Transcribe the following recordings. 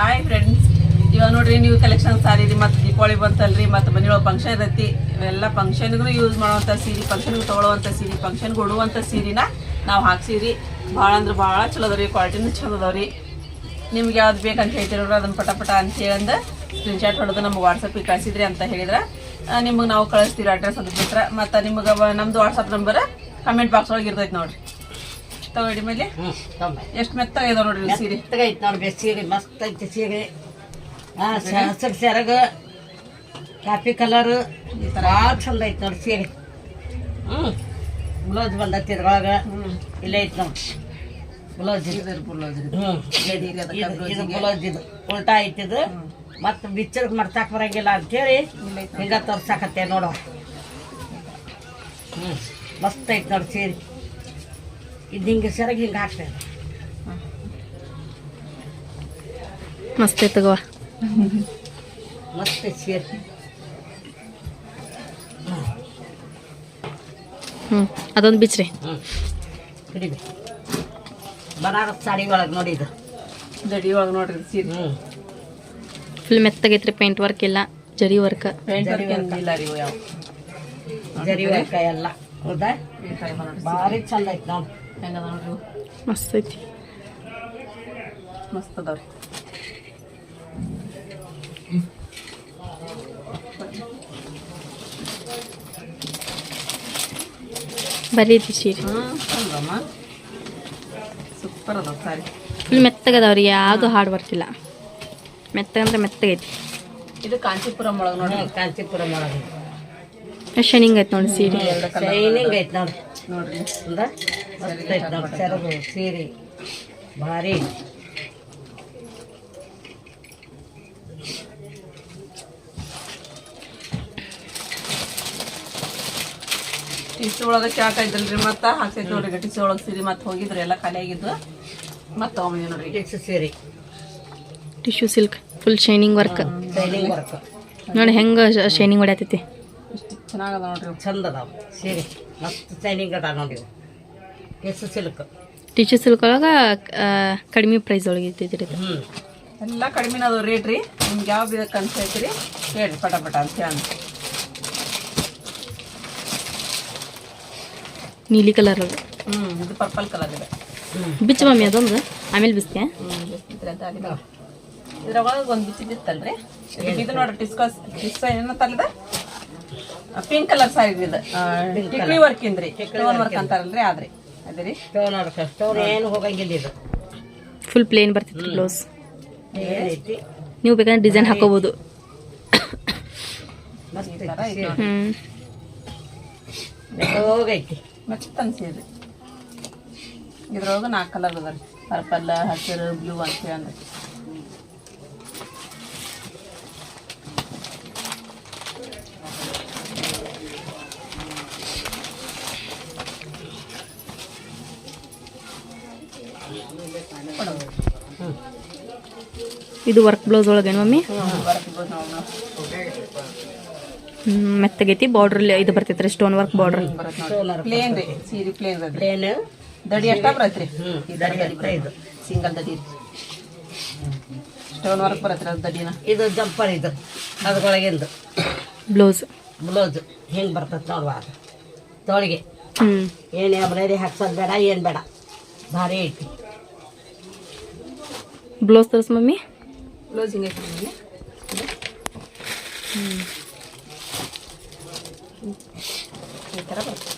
Hi friends ಇವಾಗ ನೋಡ್ರಿ ನೀವು ಕಲೆಕ್ಷನ್ ಸಾರಿ ರೀ ಮತ್ತು ದೀಪಾವಳಿ ಬಂತಲ್ರಿ, ಮತ್ತು ಮನೆಯೊಳಗೆ ಫಂಕ್ಷನ್ ಇರತ್ತಿ. ಇವೆಲ್ಲ ಫಂಕ್ಷನ್ಗೂ ಯೂಸ್ ಮಾಡುವಂಥ ಸೀರೆ ಫಂಕ್ಷನ್ಗೆ ತೊಗೊಳುವಂಥ ಸೀರೆ ಫಂಕ್ಷನ್ಗೆ ಉಡುವಂಥ ಸೀರೆನ ನಾವು ಹಾಕ್ಸೀರಿ ಭಾಳ ಅಂದ್ರೆ ಭಾಳ ಚಲೋ ಅದಾವ ರೀ ಕ್ವಾಲಿಟಿನೂ ಚಲೋ ಅದಾವ ರೀ ನಿಮ್ಗೆ ಯಾವ್ದು ಬೇಕಂತ ಹೇಳ್ತಿರೋರು ಅದನ್ನು ಪಟ ಪಟ ಅಂತ ಹೇಳಂದು ಸ್ಕ್ರೀನ್ಶಾಟ್ ಹೊಡೆದು ನಮ್ಗೆ ವಾಟ್ಸಪ್ಪಿಗೆ ಕಳಿಸಿದ್ರಿ ಅಂತ ಹೇಳಿದ್ರೆ. ನಿಮಗೆ ನಾವು ಕಳಿಸ್ತೀವಿ ಅಡ್ರೆಸ್ ಅದ್ರ ಮತ್ತು ನಿಮ್ಗೆ ನಮ್ಮದು ವಾಟ್ಸಪ್ ನಂಬರ್ ಕಮೆಂಟ್ ಬಾಕ್ಸ್ ಒಳಗೆ ಇರ್ತೈತೆ ನೋಡ್ರಿ. ತಗೊಳ್ಳಿ ಮೇಲೆ? ಹ್ಞೂ ತೊಂಬೈ ಎಷ್ಟು ಮೆತ್ತಾಗಿದಾವೆ ನೋಡ್ರಿ ಸೀರೆ? ಐತೆ ನೋಡಿ ಬೆ ಸೀರೆ ಮಸ್ತ್ ಐತೆ ಸೀರೆ. ಹಾಂ ಹಸಿರು ಸೆರಗ ಕಾಫಿ ಕಲರ್ ಭಾಳ ಚಂದ ಐತೆ ನೋಡಿ ಸೀರೆ. ಹ್ಞೂ ಬ್ಲೌಸ್ ಬಂದೈತಿ ಇದ್ರೊಳಗೆ. ಇಲ್ಲೇ ಐತೆ ನೋಡಿ ಬ್ಲೌಸ್ ಇದು. ಬ್ಲೌಸ್ ಹ್ಞೂ ಇದು. ಬ್ಲೌಸ್ ಇದು. ಉಲ್ಟಾ ಐತಿ ಇದು. ಮತ್ತು ಬಿಚ್ಚರ್ಗೆ ಮರ್ತಾಕ್ ಬರಂಗಿಲ್ಲ ಅಂತೇಳಿ ಹಿಂಗ ತೋರ್ಸಾಕತ್ತೆ ನೋಡುವ ಹ್ಞೂ ಮಸ್ತ್ ಐತೆ ನೋಡಿ ಸೀರೆ. ಇದು ಹಿಂಗೆ ಸೆರಗಿ ಹಿಂಗೆ ಹಾಕ್ತೇವೆ ಮಸ್ತ್ ತಗೋ. ಮಸ್ತ್ ಹ್ಞೂ ಅದೊಂದು ಬಿಚ್ರಿ. ಹ್ಞೂ ಕಡಿಮೆ ಬನಾರಸ್ ಸಾಡಿ ಒಳಗೆ ನೋಡಿ ಇದು. ದಡಿ ಒಳಗೆ ನೋಡ್ರಿ ಸೀರೆ. ಹ್ಞೂ ಫುಲ್ ಮೆತ್ತಗೈತ್ರಿ ಪೇಂಟ್ ವರ್ಕ್ ಇಲ್ಲ ಜರಿ ವರ್ಕ್ ಪೇಂಟ್ ವರ್ಕ್ ಇಲ್ಲ ರೀ ಯಾವ. ಜರಿ ವರ್ಕ ಎಲ್ಲ. ಹೌದಾ? ಭಾರಿ ಚಂದ ಐತೆ ನೋಡಿ. ಹೆಂಗದ ನೋಡ್ರಿ? ಇವು. ಮಸ್ತ್ ಐತಿ. ಮಸ್ತ್ ಅದಾವ್ರಿ. ಬರೀ ಐತಿ ಸೀರೆ. ಸೂಪರ್ ಅದಾವ ಸಾರಿ. ಫುಲ್ ಮೆತ್ತಗದವ್ರಿ ಯಾವುದು ಹಾರ್ಡ್ ವರ್ಕ್ ಇಲ್ಲ ಮೆತ್ತಗಂದ್ರೆ ಮೆತ್ತಗೈತಿ ಇದು ಕಾಂಚೀಪುರಂ ಒಳಗೆ ನೋಡಿ ಕಾಂಚೀಪುರಂ ಒಳಗೆ. ಶೈನಿಂಗ್ ಐತೆ ನೋಡಿ ಸೀರೆ. ಶೈನಿಂಗ್ ಐತೆ ನೋಡಿ ನೋಡ್ರಿ. ಸೆರಗು ಸೀರೆ. ಭಾರಿ. ಟಿಸಿ ಒಳಗೆ ಚಾಕ ಇದ್ದಲ್ರಿ ಮತ್ತೆ? ಹಾಕ್ತೈತಿ ನೋಡ್ರಿ ಟಿಸಿ ಒಳಗೆ ಸೀರೆ ಮತ್ತೆ ಹೋಗಿದ್ರಿ ಎಲ್ಲ ಖಾಲಿ ಆಗಿದ್ದು ಮತ್ತೆ ತಗೊಂಬಂದಿ ನೋಡ್ರಿ. ಟಿಸಿ ಸೀರೆ. Tissue silk full shining work shining work ನೋಡಿ ಹೆಂಗೆ ಶೈನಿಂಗ್ ಹೊಡ್ಯಾತೈತಿ. ಚೆನ್ನಾಗದ ನೋಡ್ರಿ. ಚಂದ ಅದಾವ ಸೀರೆ. ನೋಡಿ ಇವು. ಕೆಸು ಸಿಲ್ಕ್ ಒಳಗ ಸಿಲ್ಕ್ ಒಳಗೆ ಕಡಿಮೆ ಪ್ರೈಸ್ ಒಳಗೆ ಇರ್ತೈತಿ ಹ್ಞೂ ಎಲ್ಲ ಕಡಿಮೆನ ಅದಾವ ರೇಟ್ ರೀ. ನಿಮ್ಗೆ ಯಾವ ಬೇಕು ಅಂತ ಹೇಳ್ತೀರಿ. ಹೇಳಿ ಪಟ ಪಟ ಅಂತ ಹೇಳಿ. ನೀಲಿ ಕಲರ್ ಅದು ಹ್ಞೂ ಇದು ಪರ್ಪಲ್ ಕಲರ್ ಇದೆ. ಬಿಚ್ಚು ಮಮ್ಮಿ ಅದೊಂದು. ಆಮೇಲೆ ಬಿಸ್ತೆ ಇದ್ರೊಳಗೆ ಒಂದು ಬಿಚ್ಚಿ ಬಿತ್ತಲ್ರಿ. ಇದು ಇದು ನೋಡ್ರಿ ಟಿಸ್ಕೋಸ್ ಟಿಸ್ಕೋ ಏನಂತಲ್ಲದ ಪಿಂಕ್ ಕಲರ್ ಸಾರಿ ಇದು ಟಿಕ್ಲಿ ವರ್ಕ್ ಇಂದ್ರಿ. ಸ್ಟೋನ್ ವರ್ಕ್ ಅಂತಾರಲ್ರಿ ಆದ್ರಿ. ಅದೇ ರೀ. ಸ್ಟೋನ್ ನೋಡ್ಕ ಸ್ಟೋನ್ ಏನು ಹೋಗಂಗಿಲ್ಲ ಇದು. ಫುಲ್ ಪ್ಲೇನ್ ಬರ್ತಿತ್ತು ಬ್ಲೌಸ್ ನೀವು ಬೇಕಾದ್ರೆ ಡಿಸೈನ್ ಹಾಕೋಬಹುದು ಹೋಗೈತಿ ಮಸ್ತ್ ಅನ್ಸಿದ್ರಿ. ಇದ್ರೊಳಗೆ ನಾಲ್ಕು ಕಲರ್ ಅದ ರೀ ಪರ್ಪಲ್ ಹಸಿರು ಬ್ಲೂ ಅಂತ ಹೇಳಿ ಅಂದ್ರೆ ಇದು ವರ್ಕ್ ಬ್ಲೌಸ್ ಒಳಗೇನು ಮಮ್ಮಿ? ಮೆತ್ತಗೈತಿ ಬಾರ್ಡರ್ ಇದು ಬರ್ತೈತ್ರಿ ಸ್ಟೋನ್ ವರ್ಕ್ ಬಾರ್ಡರ್ ಪ್ಲೇನ್ ರೀ ಸೀರೆ ಪ್ಲೇನ್ ಪ್ಲೇನ್ ದಡಿ ಎಷ್ಟ ಬರತ್ರಿ ಇದು ಸಿಂಗಲ್ ದಡಿ ಸ್ಟೋನ್ ವರ್ಕ್ ಬರತ್ರಿ ಅದು ದಡಿನ. ಇದು ಜಂಪರ್ ಇದು. ಅದ್ರೊಳಗಿಂದು. ಬ್ಲೌಸ್ ಬ್ಲೌಸ್ ಹೆಂಗೆ ಬರ್ತೈತೆ ನೋಡುವ ತೋಳಿಗೆ. ಹ್ಞೂ ಏನು ಎಂಬ್ರಾಯ್ಡಿ ಹಾಕ್ಸೋದು ಬೇಡ ಏನು ಬೇಡ. ಭಾರಿ ಐತಿ. Blouse ತೋರಿಸ್ mummy. ಬ್ಲೌಸ್ ಹಿಂಗೆ ಹಾಕಿದ್ದೀನಿ. ಈ ಥರ ಬರುತ್ತೆ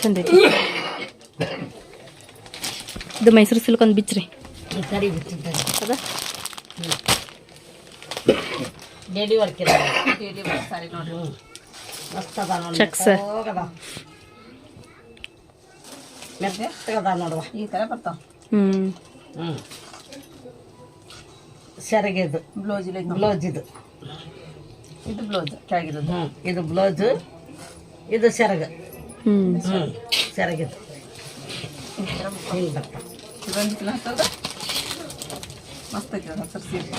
ಚಂದ ಐತಿ ಇದು ಮೈಸೂರು ಸಿಲ್ಕ್ ಒಂದು ಬಿಚ್ರಿ ಈ ಸರಿ ಅದ ಲೇಡಿ ವರ್ಕ್ ಇಲ್ಲ ಡೈಲಿ ವರ್ಕ್ ಸಾರಿ ನೋಡ್ರಿ. ಹ್ಞೂ ಮಸ್ತ್ ಅದ. ನೋಡಿ ಮೆತ್ತಗದ ನೋಡುವ. ಈ ಥರ ಬರ್ತಾವ. ಹ್ಞೂ ಹ್ಞೂ ಸೆರಗಿದು. ಬ್ಲೌಸ್ ಇಲ್ಲ. ಬ್ಲೌಸ್ ಇದು. ಇದು ಬ್ಲೌಸ್ ಕೆಳಗಿರೋದು. ಇದು ಬ್ಲೌಸ್ ಇದು ಸೆರಗ. ಹ್ಞೂ ಸೆರಗಿದು. ಇಲ್ಲ ಇದೊಂದು ಮಸ್ತ್ ಅದು ಸೀರೆ.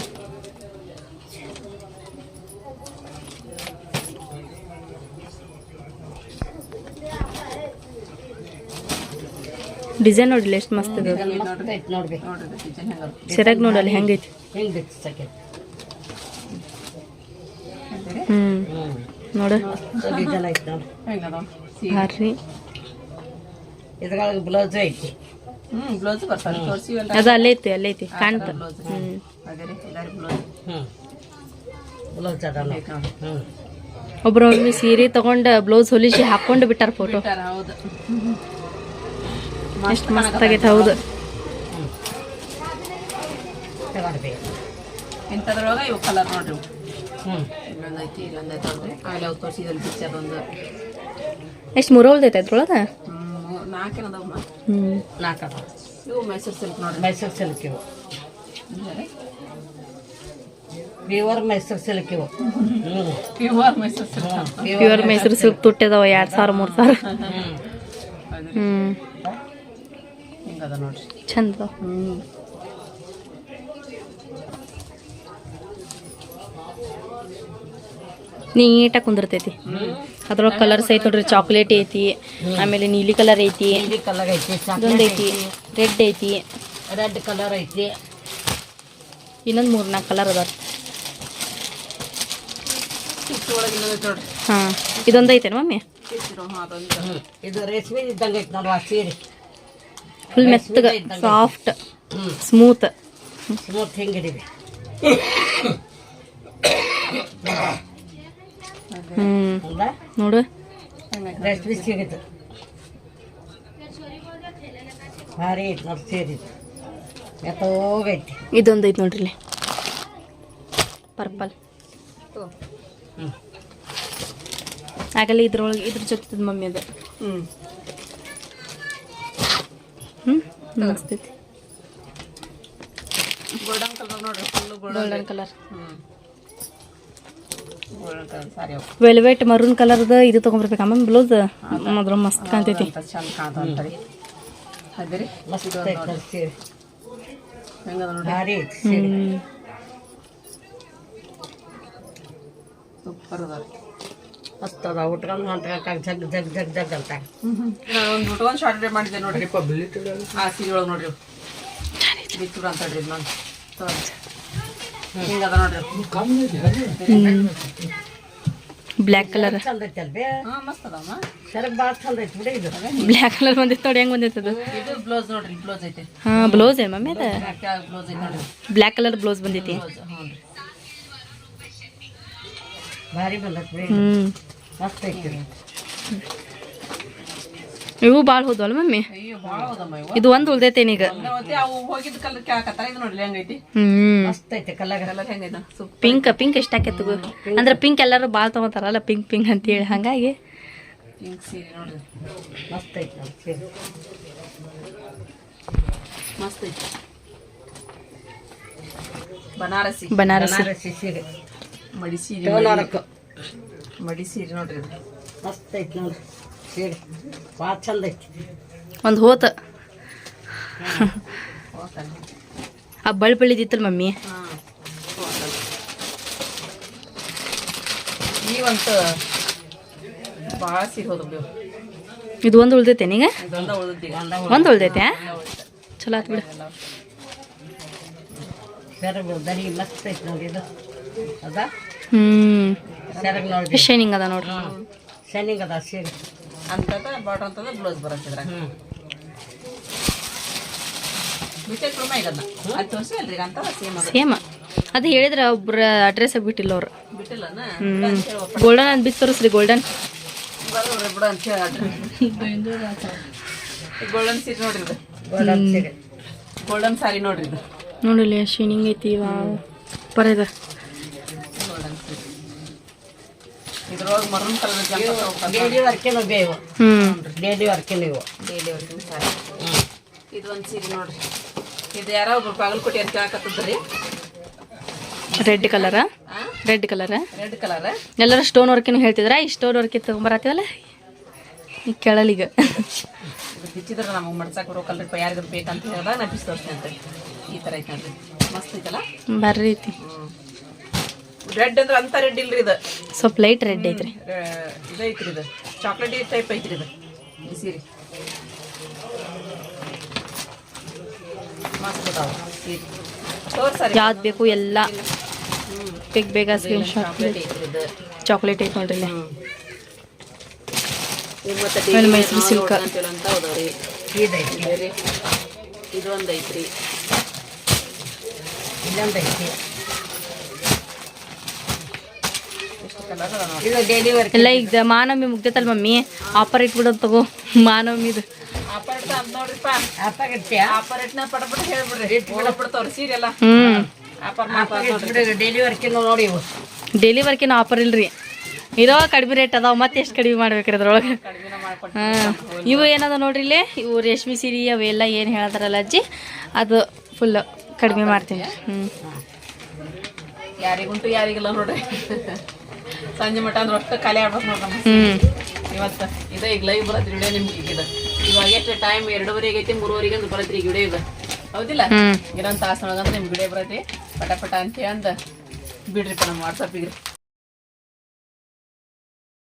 ಡಿಸೈನ್ ನೋಡಿಲ್ಲ ಎಷ್ಟು ಮಸ್ತ್ ಹೆಂಗ ಸರಿಯಾಗಿ ನೋಡಲ್ಲ ಹೆಂಗೈತಿ? ಹ್ಮ್. ನೋಡ. ಇದ್ರೊಳಗೆ ಬ್ಲೌಸ್ ಐತಿ ಹ್ಮ್ ಬ್ಲೌಸ್ ಬರ್ತಾರೆ ಅದು ಅಲ್ಲೇ ಐತಿ ಅಲ್ಲೇ ಐತಿ ಕಾಣ್ತ. ಬ್ಲೌಸ್ ಅದೇ ಹ್ಞೂ ಅದ ಹ್ಞೂ ಸೀರೆ ತಗೊಂಡ ಬ್ಲೌಸ್ ಹೊಲಿಸಿ ಹಾಕೊಂಡು ಬಿಟ್ಟಾರ ಫೋಟೋ ಹೌದು. ಎಷ್ಟು ಮಸ್ತ್ ಆಗೈತೆ ಹೌದು. ಇಂಥದ್ರೊಳಗೆ ಇಂಥದ್ರೊಳಗ ಇವು ಕಲರ್ ನೋಡ್ರಿ. ಹ್ಞೂ ಇಲ್ಲೊಂದು ಐತಿ ಇಲ್ಲೊಂದು ಐತಿ ನೋಡ್ರಿ. ಆಮೇಲೆ ಅವು ತೋರಿಸಿದಲ್ಲಿ ಪಿಕ್ಚರ್ ಒಂದು ಎಷ್ಟು ಮೂರ ಉಳ್ದೈತೆ ಅದ್ರೊಳಗೆ? ಹ್ಮ್ ನಾಲ್ಕು ಅದ ಇವು ಮೈಸೂರು ಸಿಲ್ಕ್ ನೋಡ್ರಿ. ಮೈಸೂರು ಸಿಲ್ಕ್ ಇವು. ಪ್ಯೂರ್ ಮೈಸೂರು ಸಿಲ್ಕ್ ಇವು. Pure Mysuru silk pure Mysuru silk ತುಟ್ಟಿದಾವ ಎರಡು ಸಾವಿರ ಮೂರು ಸಾವಿರ. ಹ್ಮ್. ಹಿಂಗದ ನೋಡ್ರಿ. ಚಂದ. ನೀಟಾಗಿ ಕುಂದಿರ್ತೈತಿ. ಅದ್ರೊಳಗೆ ಕಲರ್ಸ್ ಐತಿ ನೋಡ್ರಿ ಚಾಕ್ಲೇಟ್ ಐತಿ ಆಮೇಲೆ ನೀಲಿ ಕಲರ್ ಐತಿ. ಕಲರ್ ಐತಿ ಇದೊಂದು ಐತಿ ರೆಡ್ ಐತಿ. ರೆಡ್ ಕಲರ್ ಐತಿ. ಇನ್ನೊಂದು ಮೂರು ನಾಲ್ಕು ಕಲರ್ ಅದ ಹಾಂ. ಇದೊಂದು ಐತೇನು ಮಮ್ಮಿ? ಇದು ರೇಷ್ಮೆ ಇದ್ದಂಗೆ ಐತಿ ನೋಡುವ ಸೀರೆ. ಫುಲ್ ಮೆತ್ತಗೆ ಸಾಫ್ಟ್ ಸ್ಮೂತ್ ಸ್ಮೂತ್ ಹಿಂಗೆ. ಹ್ಞೂ ನೋಡು. ಭಾರಿ ಐತಿ ಎತ್ತೋಗೈತಿ ಇದೊಂದು ಐತಿ ನೋಡ್ರಿ ಇಲ್ಲಿ. ಪರ್ಪಲ್ ಹ್ಞೂ ಆಗಲ್ಲ ಇದ್ರೊಳಗೆ ಇದ್ರ ಜೊತೆ ಮಮ್ಮಿ ಅದು. ಹ್ಮ್. ಹ್ಞೂ ಮಸ್ತೈತಿ ಗೋಲ್ಡನ್ ಕಲರ್ ನೋಡ್ರಿ ಫುಲ್ ಗೋಲ್ಡನ್ ಕಲರ್ ಹ್ಮ್. Golden colour velvet maroon colour ಇದು ತಗೊಂಡ್ಬರ್ಬೇಕು ಆಮೇಲೆ ಬ್ಲೌಸ್ ಅದ್ರ ಮಸ್ತ್ ಕಾಣ್ತೈತಿ. ನೋಡಿ ನೋಡಿ ಸೂಪರ್ ಅದ ಮಸ್ತ್ ಅದ ಉಟ್ಕೊಂಡು ಹೊಂಟ್ಕಾಕ ಜಗ್ ಜಗ್ ಜಗ್ ಜಗ್ ಅಂತ. ಒಂದು ಉಟ್ಕೊಂಡು ಶಾರ್ಟ್ ಮಾಡಿದೆ ಮಾಡಿದ್ದೆ ನೋಡ್ರಿ. ಆ ಸೀರೆ ಒಳಗೆ ನೋಡ್ರಿ. ಬಿತ್ತು ಅಂತ ಹೇಳ್ರಿ ನಾನು ಹಿಂಗದ ನೋಡ್ರಿ. ಬ್ಲ್ಯಾಕ್ ಕಲರ್ ಚಂದ ಐತಿ ಅಲ್ವೇ? ಮಸ್ತ್ ಅದಮ್ಮ ಸೆರಗ್ ಭಾಳ ಚಂದ ಐತಿ ಬಿಡಿ ಇದು. ಬ್ಲ್ಯಾಕ್ ಕಲರ್ ಬಂದಿತ್ತು ನೋಡಿ ಹೆಂಗ್ ಬಂದೈತೆ ಅದು? ಇದು ಬ್ಲೌಸ್ ನೋಡ್ರಿ ಬ್ಲೌಸ್ ಐತೆ. ಹಾಂ ಬ್ಲೌಸ್ ಏನು ಮಮ್ಮಿ ಅದು? ಬ್ಲೌಸ್ ಐತೆ ನೋಡ್ರಿ. ಬ್ಲ್ಯಾಕ್ ಕಲರ್ ಬ್ಲೌಸ್ ಬಂದೈತಿ. ಹ್ಞೂ ರೀ ಭಾರಿ ಮಸ್ತ್ ಐತಿ. ಇವು ಭಾಳ ಹೋದ್ವಲ್ಲ ಮಮ್ಮಿ? ಇದು ಒಂದು ಉಳ್ದೈತೇನಿ ಈಗ. ಪಿಂಕ್ ಪಿಂಕ್ ಪಿಂಕ್ ಎಷ್ಟಾಕೈತೆ ಅಂದ್ರೆ ಪಿಂಕ್ ಎಲ್ಲರೂ ಭಾಳ ತಗೋತಾರಲ್ಲ ಪಿಂಕ್ ಪಿಂಕ್ ಅಂತೇಳಿ. ಹಂಗಾಗಿ. ಪಿಂಕ್ ಸೀರೆ ನೋಡ್ರಿ. ಮಸ್ತ್ ಐತಿ ಮಸ್ತ್ ಐತಿ. ಬನಾರಸಿ. ಬನಾರಸಿ. ಬನಾರಸಿ ಸೀರೆ. ಮಡಿ ಸೀರೆ ತಗೊಳೋರಕ್ಕ ಮಡಿ ಸೀರೆ ನೋಡ್ರಿ ಮಸ್ತ್ ಐತಿ ನೋಡಿ ಸೀರೆ. ಭಾಳ ಚಂದ ಐತಿ. ಒಂದು ಹೋತ. ಆ ಬಳ್ಳಿ ಬಳ್ಳಿದಿತ್ತಲ್ಲ ಮಮ್ಮಿ? ಈಗಂತೂ ಭಾಳ ಸೀರೆ ಇವು ಇದು ಒಂದು ಉಳ್ದೈತೆ ನೀಗ? ಒಂದು ಉಳ್ದೈತೆ ಚಲೋ ಆತ್ ಬಿಡು. ಸೆರಗು ನೋಡಿ ಶೈನಿಂಗ್ ಅದ ನೋಡ್ರಿ. ಶೈನಿಂಗ್ ಅದ ಸೀರೆ ಅಂತದ ಬಾರ್ಡರ್ ಅಂತದ ಬ್ಲೌಸ್ ಹ್ಞೂ ಈಗ ಅದು. ಸೇಮ್ ಹೇಳಿದ್ರ ಒಬ್ರ ಅಡ್ರೆಸ್ ಬಿಟ್ಟಿಲ್ಲ ಅವ್ರು. ಗೋಲ್ಡನ್ ಅಂತ ಬಿತ್ತು ತೋರಿಸ್ರಿ ಗೋಲ್ಡನ್ ಗೋಲ್ಡನ್ ಸೀರೆ ನೋಡ್ರಿ ಗೋಲ್ಡನ್ ಸೀರೆ ಗೋಲ್ಡನ್ ಸಾರಿ ನೋಡ್ರಿ ನೋಡಿಲ್ಲ ಶೈನಿಂಗ್ ಐತಿ ವಾ ಸೂಪರ್ ಇದೆ ಗೋಲ್ಡನ್ ಸೀರೆ ಇದ್ರೊಳಗೆ ಮರೂನ್ ಕಲರ್ ಡೇಲಿ ವರ್ಕಿನ ಬೇವು ಹ್ಮ್. ಡೇಲಿ ವರ್ಕಿನ ಇವು. ಡೈಲಿ ವರ್ಕಿಂಗ್ ಸಾರಿ ಇದು ಒಂದು ಸೀರೆ ನೋಡ್ರಿ. ಇದು ಯಾರೋ ಒಬ್ರು ಬಾಗಲಕೋಟೆ ಅಂತ ಕೇಳಕತ್ತದ್ರಿ. Red colour red colour red colour ಎಲ್ಲರೂ ಸ್ಟೋನ್ ವರ್ಕಿನ ಹೇಳ್ತಿದ್ರ? ಈ ಸ್ಟೋನ್ ವರ್ಕ್ ತೊಗೊಂಬರತ್ತೀವಲ್ಲ? ಈಗ ಕೇಳಲ್ಲ ಈಗ ಇದು ಬಿಚ್ಚಿದ್ರೆ ನಮಗೆ ಮಡ್ಸಕ್ಕೆ ಬರೋ ಕಲರ್ ಯಾರಿಗಾರು ಬೇಕಂತ ಹೇಳಿದಾಗ ನಾ ಬಿಸಿ ತೋರಿಸ್ತೀನಿ ಅಂತ ಈ ಥರ ಐತೆ ನೋಡ್ರಿ. ಮಸ್ತ್ ಐತಲ್ಲ? ಬರ್ರಿ ಐತಿ ರೆಡ್ ಅಂದ್ರೆ ಅಂತ ರೆಡ್ ಇಲ್ರಿ ಇದು. ಸ್ವಲ್ಪ ಲೈಟ್ ರೆಡ್ ಐತ್ರಿ. ಇದೈತ್ರಿ ಇದು. ಚಾಕ್ಲೇಟ್ ಟೈಪ್ ಐತ್ರಿ ಇದು. ಸೀರೆ. ತೋರ್ಸರಿ. ಯಾವ್ದು ಬೇಕು ಎಲ್ಲ. ಬೇಗ ಬೇಗ ಸ್ಕ್ರೀನ್ ಶಾಟ್ ಚಾಕ್ಲೇಟ್ ಐತೆ ನೋಡ್ರಿ ಇಲ್ಲಿ. ಮೈಸೂರು ಸಿಲ್ಕ್. ಇದೊಂದು ಐತ್ರಿ ಇಲ್ಲೊಂದು ಐತಿ ಎಷ್ಟು ಕಲರ್ ಅದ ನೋಡಿ ಇದು ಡೈಲಿ ವರ್ಕ್ ಎಲ್ಲ ಈಗ ಮಾನವಮಿ ಮುಗ್ದೈತಲ್ಲ ಮಮ್ಮಿ. ಆಫರ್ ಇಟ್ಬಿಡೋದು ತಗೋ. ಮಾನವಮಿದು. ಡೈಲಿ ವರ್ಕಿನ ಆಫರ್ ಇಲ್ರಿ. ಇರೋ ಕಡಿಮೆ ರೇಟ್ ಅದಾವ ಮತ್ತೆ ಎಷ್ಟು ಕಡಿಮೆ ಮಾಡ್ಬೇಕ್ರಿ ಅದ್ರೊಳಗೆ? ಹಾಂ. ಇವು ಏನದ ನೋಡ್ರಿ ಇಲ್ಲಿ? ಇವು ರೇಷ್ಮೆ ಸೀರೆ ಅವೆಲ್ಲ ಏನು ಹೇಳ್ತಾರಲ್ಲ ಅಜ್ಜಿ? ಅದು ಫುಲ್ ಕಡಿಮೆ ಮಾಡ್ತೀನಿ. ಹ್ಞೂ ಯಾರಿಗುಂಟು ಯಾರಿಗಿಲ್ಲ ನೋಡ್ರಿ. ಸಂಜೆ ಮಟ್ಟ ಅಂದ್ರೆ ಅಷ್ಟು ಖಾಲಿ ಆಡ್ಬೇಕು ನೋಡ್ರಿ ಇವತ್ತು ಇದು ಈಗ ಲೈವ್ ಬರತ್ರಿ ವಿಡಿಯೋ ನಿಮ್ಗೆ ಈಗ ಇದು. ಇವಾಗ ಎಷ್ಟು ಟೈಮ್ ಎರಡೂವರೆಗೆ ಐತಿ ಮೂರುವರೆಗೆ ಅಂತ ಬರತ್ರಿ ಈಗ ವಿಡಿಯೋ ಇದ. ಹೌದಿಲ್ಲ. ಇನ್ನೊಂದು ತಾಸು ಒಳಗಂದ್ರೆ ನಿಮ್ಗೆ ವಿಡಿಯೋ ಬರತ್ರಿ. ಪಟ ಪಟ ಅಂತ ಅಂದ ಬಿಡ್ರಿಪ್ಪ ನಮ್ಮ ವಾಟ್ಸಪ್ಪಿಗೆ